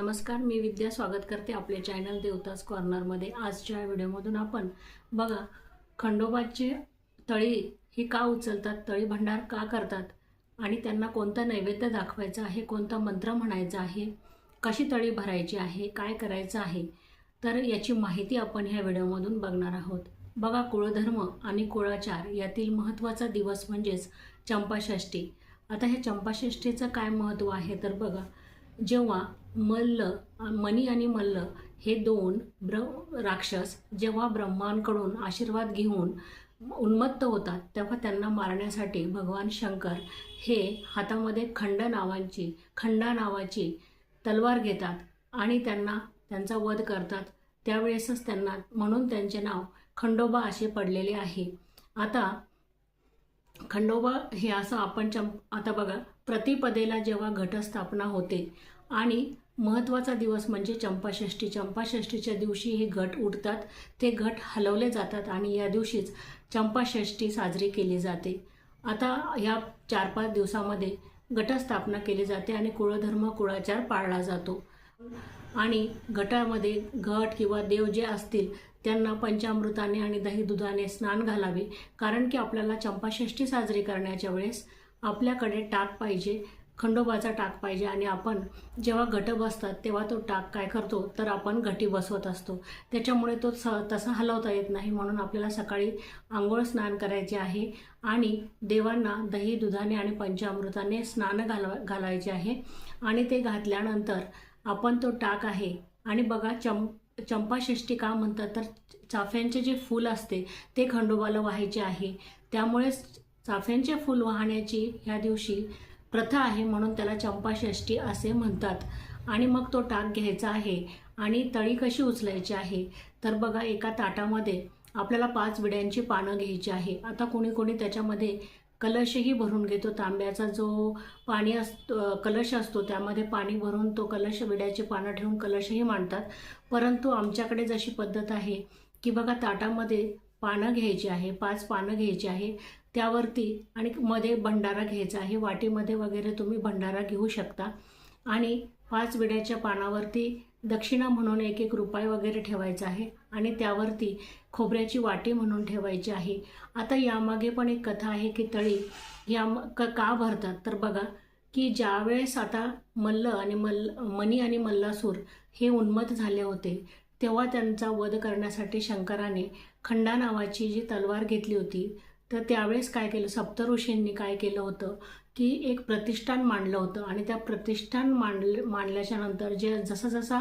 नमस्कार मी विद्या स्वागत करते आपले चॅनल देवताज कॉर्नरमध्ये आजच्या व्हिडिओमधून आपण बघा खंडोबाचे तळी ही का उचलतात तळी भंडार का करतात आणि त्यांना कोणता नैवेद्य दाखवायचा आहे कोणता मंत्र म्हणायचा आहे कशी तळी भरायची आहे काय करायचं आहे तर याची माहिती आपण ह्या व्हिडिओमधून बघणार आहोत. बघा कुळधर्म आणि कुळाचार यातील महत्त्वाचा दिवस म्हणजेच चंपाषष्ठी. आता ह्या चंपाषष्ठीचं काय महत्त्व आहे तर बघा जेव्हा मल्ल मनी आणि मल्ल हे दोन ब्र राक्षस जेव्हा ब्रह्मांकडून आशीर्वाद घेऊन उन्मत्त होतात तेव्हा त्यांना मारण्यासाठी भगवान शंकर हे हातामध्ये खंड नावांची खंडा नावाची तलवार घेतात आणि त्यांना त्यांचा वध करतात. त्यावेळेसच त्यांना म्हणून त्यांचे नाव खंडोबा असे पडलेले आहे. आता खंडोबा हे असं आपण चम आता बघा प्रतिपदेला जेव्हा घटस्थापना होते आणि महत्त्वाचा दिवस म्हणजे चंपाषष्ठी. चंपाषष्ठीच्या दिवशी हे घट उठतात ते घट हलवले जातात आणि या दिवशीच चंपाषष्ठी साजरी केली जाते. आता ह्या चार पाच दिवसामध्ये गटस्थापना केली जाते आणि कुळधर्म कुळाचार पाळला जातो. आणि गटामध्ये घट किंवा देव जे असतील त्यांना पंचामृताने आणि दही दुधाने स्नान घालावे. कारण की आपल्याला चंपाषष्ठी साजरी करण्याच्या वेळेस आपल्याकडे टाक पाहिजे. खंडोबाचा टाक पाहिजे आणि आपण जेव्हा घट बसतात तेव्हा तो टाक काय करतो तर आपण घटी बसवत असतो. त्याच्यामुळे तो स तसा हलवता येत नाही म्हणून आपल्याला सकाळी आंघोळ स्नान करायचे आहे आणि देवांना दही दुधाने आणि पंचामृताने स्नान घालवा घालायचे आहे. आणि ते घातल्यानंतर आपण तो टाक आहे आणि बघा चम चंपाषष्ठी का म्हणतात तर चाफ्यांचे जे फूल असते ते खंडोबाला व्हायचे आहे. त्यामुळेच चाफ्यांचे फूल वाहण्याची ह्या दिवशी प्रथा आहे म्हणून त्याला चंपाषष्ठी असे म्हणतात. आणि मग तो टाक घ्यायचा आहे आणि तळी कशी उचलायची आहे? तर बघा एका ताटामध्ये आपल्याला पाच विड्यांची पानं घ्यायची आहे. आता कोणी कोणी त्याच्यामध्ये कलशही भरून घेतो. तांब्याचा जो पाणी असतो कलश असतो त्यामध्ये पाणी भरून तो कलश विड्याची पानं ठेवून कलशही मांडतात. परंतु आमच्याकडे जशी पद्धत आहे की बघा ताटामध्ये पानं घ्यायची आहे पाच पानं घ्यायची आहे त्यावरती आणि मध्ये भंडारा घ्यायचा आहे. वाटीमध्ये वगैरे तुम्ही भंडारा घेऊ शकता. आणि पाच विड्याच्या पानावरती दक्षिणा म्हणून एक एक रुपये वगैरे ठेवायचा आहे. आणि त्यावरती खोबऱ्याची वाटी म्हणून ठेवायची आहे. आता यामागे पण एक कथा आहे की तळी या क का भरतात? तर बघा की ज्यावेळेस आता मल्ल आणि मल्ल मनी आणि मल्लासूर हे उन्मत झाले होते तेव्हा त्यांचा वध करण्यासाठी शंकराने खंडा नावाची जी तलवार घेतली होती तर त्यावेळेस काय केलं? सप्तऋषींनी काय केलं होतं? की एक प्रतिष्ठान मांडलं होतं. आणि त्या प्रतिष्ठान मांडल मांडल्याच्या नंतर जे जसा जसा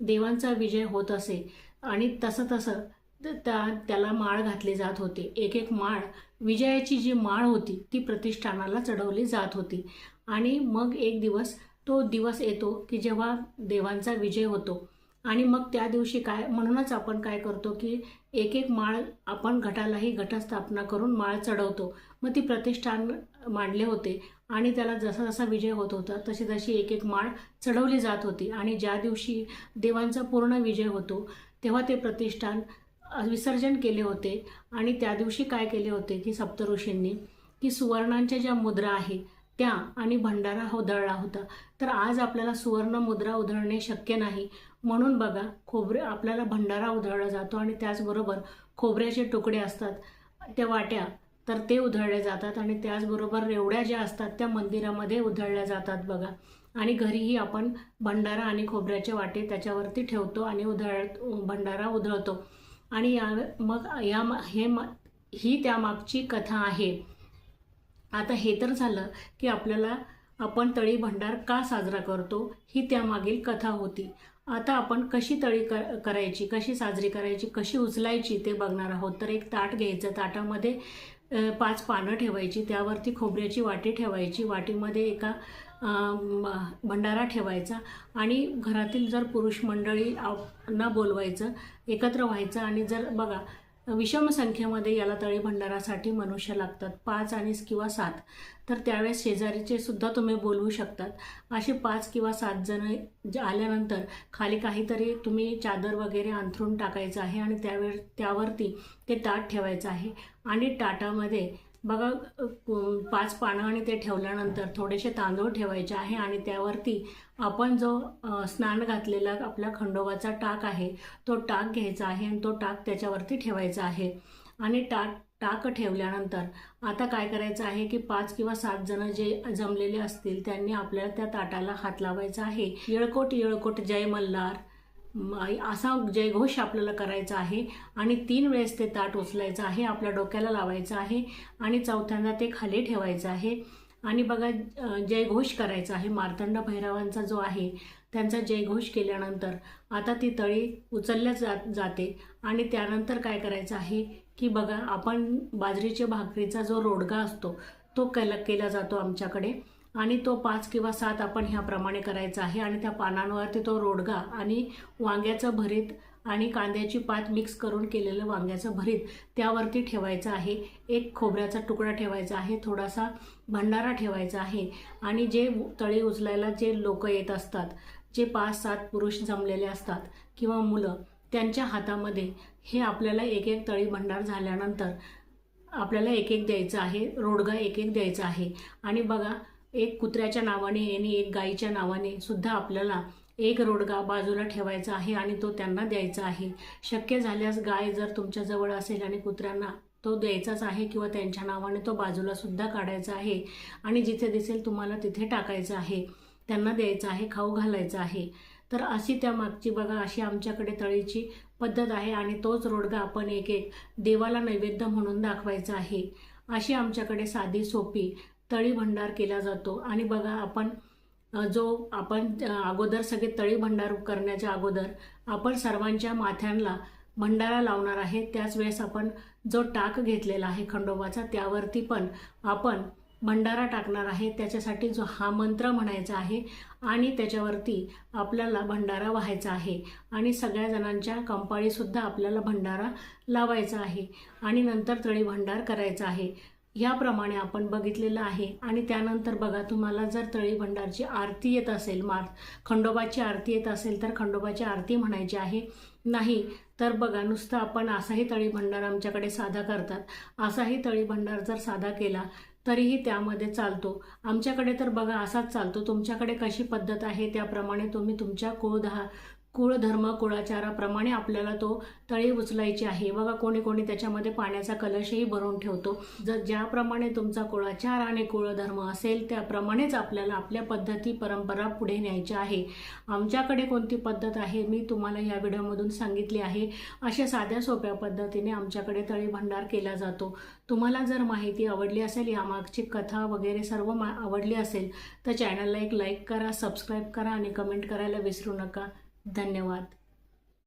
देवांचा विजय होत असे आणि तसं तसं त्या त्याला माळ घातली जात होते. एक एक माळ विजयाची जी माळ होती ती प्रतिष्ठानाला चढवली जात होती. आणि मग एक दिवस तो दिवस येतो की जेव्हा देवांचा विजय होतो. आणि मग त्या दिवशी काय म्हणूनच आपण काय करतो की एक एक माळ आपण घटालाही घटस्थापना करून माळ चढवतो. मग ती प्रतिष्ठान मांडले होते आणि त्याला जसा जसा विजय होत होता तशी तशी एक एक माळ चढवली जात होती. आणि ज्या दिवशी देवांचा पूर्ण विजय होतो तेव्हा ते प्रतिष्ठान विसर्जन केले होते. आणि त्या दिवशी काय केले होते की सप्तऋषींनी की सुवर्णांच्या ज्या मुद्रा आहे त्या आणि भंडारा हो-, उधळला होता. तर आज आपल्याला सुवर्ण मुद्रा उधळणे शक्य नाही. म्हणून बघा खोबरे आपल्याला भंडारा उधळला जातो आणि त्याचबरोबर खोबऱ्याचे तुकडे असतात त्या वाट्या तर ते उधळले जातात आणि त्याचबरोबर रेवड्या ज्या असतात त्या मंदिरामध्ये उधळल्या जातात बघा. आणि घरीही आपण भंडारा आणि खोबऱ्याचे वाटे त्याच्यावरती ठेवतो आणि उधळ भंडारा उधळतो. आणि या मग या हे ही त्यामागची कथा आहे. आता हे तर झालं की आपल्याला आपण तळी भंडार का साजरा करतो ही त्यामागील कथा होती. आता आपण कशी तळी क करायची कशी साजरी करायची कशी उचलायची ते बघणार आहोत. तर एक ताट घ्यायचं. ताटामध्ये पाच पानं ठेवायची. त्यावरती खोबऱ्याची वाटी ठेवायची. वाटीमध्ये एका भंडारा ठेवायचा आणि घरातील जर पुरुष मंडळी न बोलवायचं एकत्र व्हायचं आणि जर बघा विषम संख्येमध्ये याला तळीभंडारासाठी मनुष्य लागतात. पाच आणि किंवा सात. तर त्यावेळेस शेजारीचे सुद्धा तुम्ही बोलवू शकतात. असे पाच किंवा सात जण आल्यानंतर खाली काहीतरी तुम्ही चादर वगैरे अंथरून टाकायचं आहे आणि त्यावेळ त्यावरती ते ताट ठेवायचं आहे. आणि ताटामध्ये बघा पाच पानं आणि ते ठेवल्यानंतर थोडेसे तांदूळ ठेवायचे आहे आणि त्यावरती आपण जो स्नान घातलेला आपला खंडोबाचा टाक आहे तो टाक घ्यायचा आहे आणि तो टाक त्याच्यावरती ठेवायचा आहे. आणि टाक टाक ठेवल्यानंतर आता काय करायचं आहे की पाच किंवा सात जण जे जमलेले असतील त्यांनी आपल्याला त्या ताटाला हात लावायचा आहे. येळकोट येळकोट जय मल्हार. असा जयघोष आपल्याला करायचा आहे आणि तीन वेळेस ते ताट उचलायचं आहे आपल्या डोक्याला लावायचं आहे आणि चौथ्यांदा ते खाली ठेवायचं आहे. आणि बघा जयघोष करायचा आहे. मार्तंड भैरवांचा जो आहे त्यांचा जयघोष केल्यानंतर आता ती तळी उचलल्या जात जाते आणि त्यानंतर काय करायचं आहे की बघा आपण बाजरीच्या भाकरीचा जो रोडगा असतो तो केला केला जातो आमच्याकडे. आणि तो पाच किंवा सात आपण ह्याप्रमाणे करायचा आहे. आणि त्या पानांवरती तो रोडगा आणि वांग्याचं भरीत आणि कांद्याची पात मिक्स करून केलेलं वांग्याचं भरीत त्यावरती ठेवायचं आहे. एक खोबऱ्याचा तुकडा ठेवायचा आहे. थोडासा भंडारा ठेवायचा आहे. आणि जे तळी उचलायला जे लोक येत असतात जे पाच सात पुरुष जमलेले असतात किंवा मुलं त्यांच्या हातामध्ये हे आपल्याला एक एक तळी भंडार झाल्यानंतर आपल्याला एक एक द्यायचं आहे. रोडगा एक एक द्यायचा आहे. आणि बघा एक कुत्र्याच्या नावाने आणि एक गाईच्या नावाने सुद्धा आपल्याला एक रोडगा बाजूला ठेवायचा आहे आणि तो त्यांना द्यायचा आहे. शक्य झाल्यास गाय जर तुमच्याजवळ असेल आणि कुत्र्यांना तो द्यायचाच आहे किंवा त्यांच्या नावाने तो बाजूला सुद्धा काढायचा आहे आणि जिथे दिसेल तुम्हाला तिथे टाकायचं आहे त्यांना द्यायचं आहे खाऊ घालायचं आहे. तर अशी त्या मागची बघा अशी आमच्याकडे तळीची पद्धत आहे आणि तोच रोडगा आपण एक एक देवाला नैवेद्य म्हणून दाखवायचा आहे. अशी आमच्याकडे साधी सोपी तळी भंडार केला जातो. आणि बघा आपण जो आपण अगोदर सगळे तळी भंडार करण्याच्या अगोदर आपण सर्वांच्या माथ्यांना भंडारा लावणार आहे. त्याच वेळेस आपण जो टाक घेतलेला आहे खंडोबाचा त्यावरती पण आपण भंडारा टाकणार आहे. त्याच्यासाठी जो हा मंत्र म्हणायचा आहे आणि त्याच्यावरती आपल्याला भंडारा व्हायचा आहे. आणि सगळ्या जणांच्या कंपाळीसुद्धा आपल्याला भंडारा लावायचा आहे. आणि नंतर तळी भंडार करायचा आहे. याप्रमाणे आपण बघितलेलं आहे. आणि त्यानंतर बघा तुम्हाला जर तळी भंडारची आरती येत असेल मार खंडोबाची आरती येत असेल तर खंडोबाची आरती म्हणायची आहे. नाही तर बघा नुसतं आपण असाही तळी भंडार आमच्याकडे साधा करतात. असाही तळी भंडार जर साधा केला तरीही त्यामध्ये चालतो. आमच्याकडे तर बघा असाच चालतो. तुमच्याकडे कशी पद्धत आहे त्याप्रमाणे तुम्ही तुमच्या कुळधर्म कुळाचाराप्रमाणे आपल्याला तो तळी उचलायची आहे. बघा कोणी कोणी त्याच्यामध्ये पाण्याचा कलशही भरून ठेवतो. जर ज्याप्रमाणे तुमचा कुळाचार आणि कुळधर्म असेल त्याप्रमाणेच आपल्याला आपल्या पद्धती परंपरा पुढे न्यायच्या आहे. आमच्याकडे कोणती पद्धत आहे? मी तुम्हाला या व्हिडिओमधून सांगितली आहे. अशा साध्या सोप्या पद्धतीने आमच्याकडे तळी भंडार केला जातो. तुम्हाला जर माहिती आवडली असेल यामागची कथा वगैरे सर्व मा आवडली असेल तर चॅनलला एक लाईक करा सबस्क्राईब करा आणि कमेंट करायला विसरू नका. धन्यवाद.